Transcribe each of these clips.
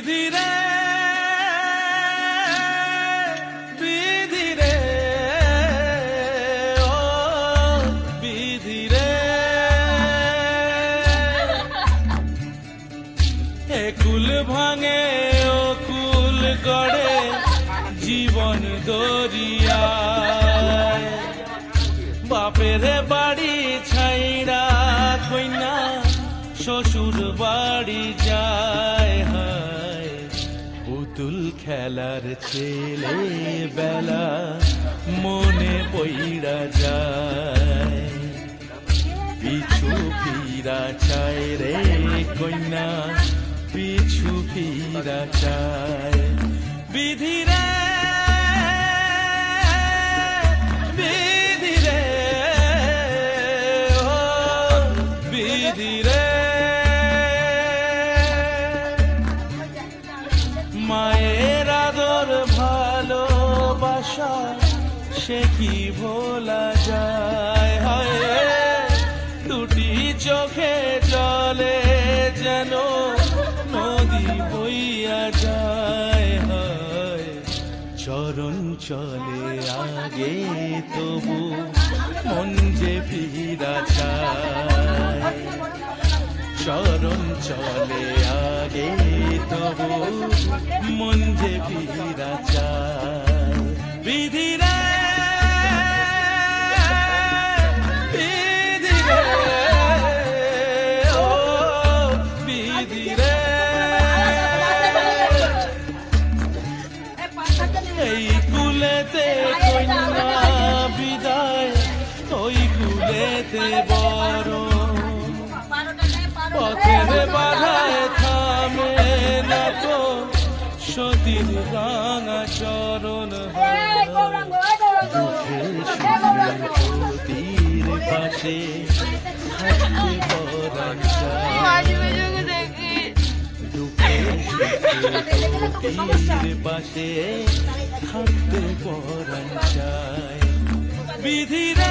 বিধি রে বিধি রে, ও বিধি রে। এ কুল ভাঙে, ও কুল গড়ে জীবন দরিয়ায়। বাপের বাড়ি ছাইরা কইনা, শ্বশুর বাড়ি যায়। খেলার ছেলে বেলা মনে পইরা যায়। পিছু ফিরা চায় রে কন্যা পিছু ফিরা চায়। বিধি রে বিধি রে, ও বিধি সে কি ভোলা যায়? হায় দুটি চোখে জলে যেন নদী বইয়া যায়। হায়, চরণ চলে আগে তবু মন যে ফিরা চায় চরণ চলে আগে তবু মন যে ফিরা চায় এই কুলেতে কন্যা বিদায় ওই কুলেতে বড় পথের বাধায় থামে না তো সতীর রাঙা চরণ সতীর পাশে দুঃখের পাশে থাকতে পরাণ চায়। বিধি রে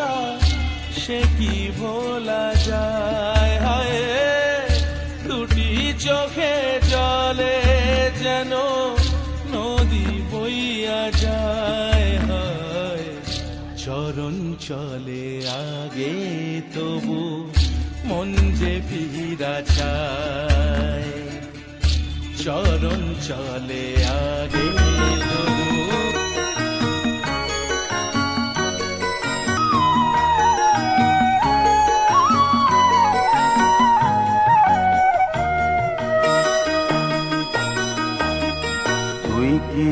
ভালোবাসা সে কি ভোলা যায়? হায় দুটি চোখে জলে যেন নদী বইয়া যায়। হায়, চরণ চলে আগে তবু মন যে ফিরা চায়। চরণ চলে আগে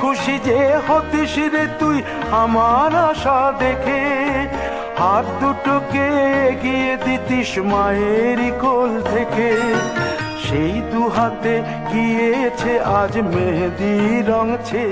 খুশি যে হতিস রে তুই আমার আশা দেখে। হাত দুটোকে এগিয়ে দিতিস মায়ের কোল থেকে। সেই দু হাতে গিয়েছে আজ মেহেদি রংছে